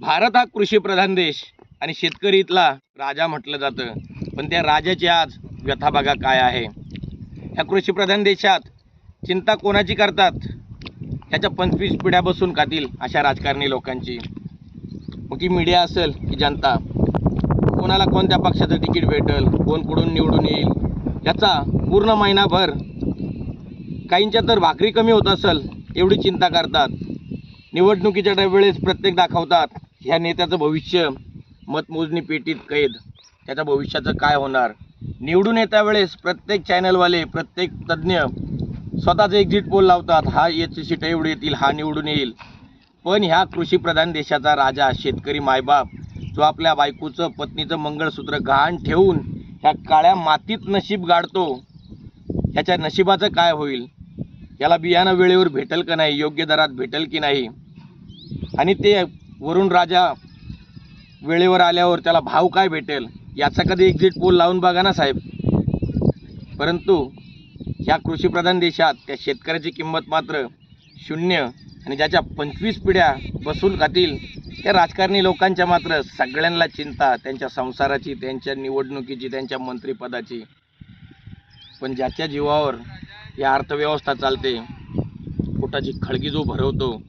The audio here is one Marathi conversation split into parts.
भारत हा कृषीप्रधान देश आणि शेतकरी इथला राजा म्हटलं जातं. पण त्या राजाची आज व्यथाभागा काय आहे? ह्या कृषीप्रधान देशात चिंता कोणाची करतात? ह्याच्या पंचवीस पिढ्या बसून खातील अशा राजकारणी लोकांची. मग ती मीडिया असेल की जनता? कोणाला कोणत्या पक्षाचं तिकीट भेटेल? कोण कुठून निवडून येईल? याचा पूर्ण महिनाभर काहींच्या तर भाकरी कमी होत असेल एवढी चिंता करतात. निवडणुकीच्या वेळेस प्रत्येक दाखवतात ह्या नेत्याचं भविष्य मतमोजणी पेटीत कैद. त्याच्या भविष्याचं काय होणार? निवडून येत्या वेळेस प्रत्येक चॅनलवाले प्रत्येक तज्ज्ञ स्वतःचं एक्झिट पोल लावतात. हा याची सीटा एवढी येतील हा निवडून येईल. पण ह्या कृषीप्रधान देशाचा राजा शेतकरी मायबाप जो आपल्या बायकोचं पत्नीचं मंगळसूत्र गहाण ठेवून ह्या काळ्या मातीत नशीब गाडतो ह्याच्या नशिबाचं काय होईल? याला बियाणं वेळेवर भेटेल का नाही? योग्य दरात भेटेल की नाही? आणि ते वरुण राजा वेळेवर आल्यावर त्याला भाव काय भेटेल? याचा कधी एक्झिट पोल लावून बघा ना साहेब. परंतु ह्या कृषीप्रधान देशात त्या शेतकऱ्याची किंमत मात्र शून्य आणि ज्याच्या पंचवीस पिढ्या बसून खातील त्या राजकारणी लोकांच्या मात्र सगळ्यांना चिंता त्यांच्या संसाराची त्यांच्या निवडणुकीची त्यांच्या मंत्रिपदाची. पण ज्याच्या जीवावर या अर्थव्यवस्था चालते पोटाची खळगी जो भरवतो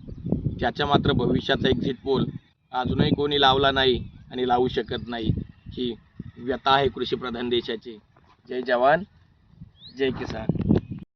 त्याच्या मात्र भविष्याचा एक्झिट पोल अजूनही कोणी लावला नाही आणि लावू शकत नाही ही व्यथा आहे कृषीप्रधान देशाची. जय जवान जय किसान.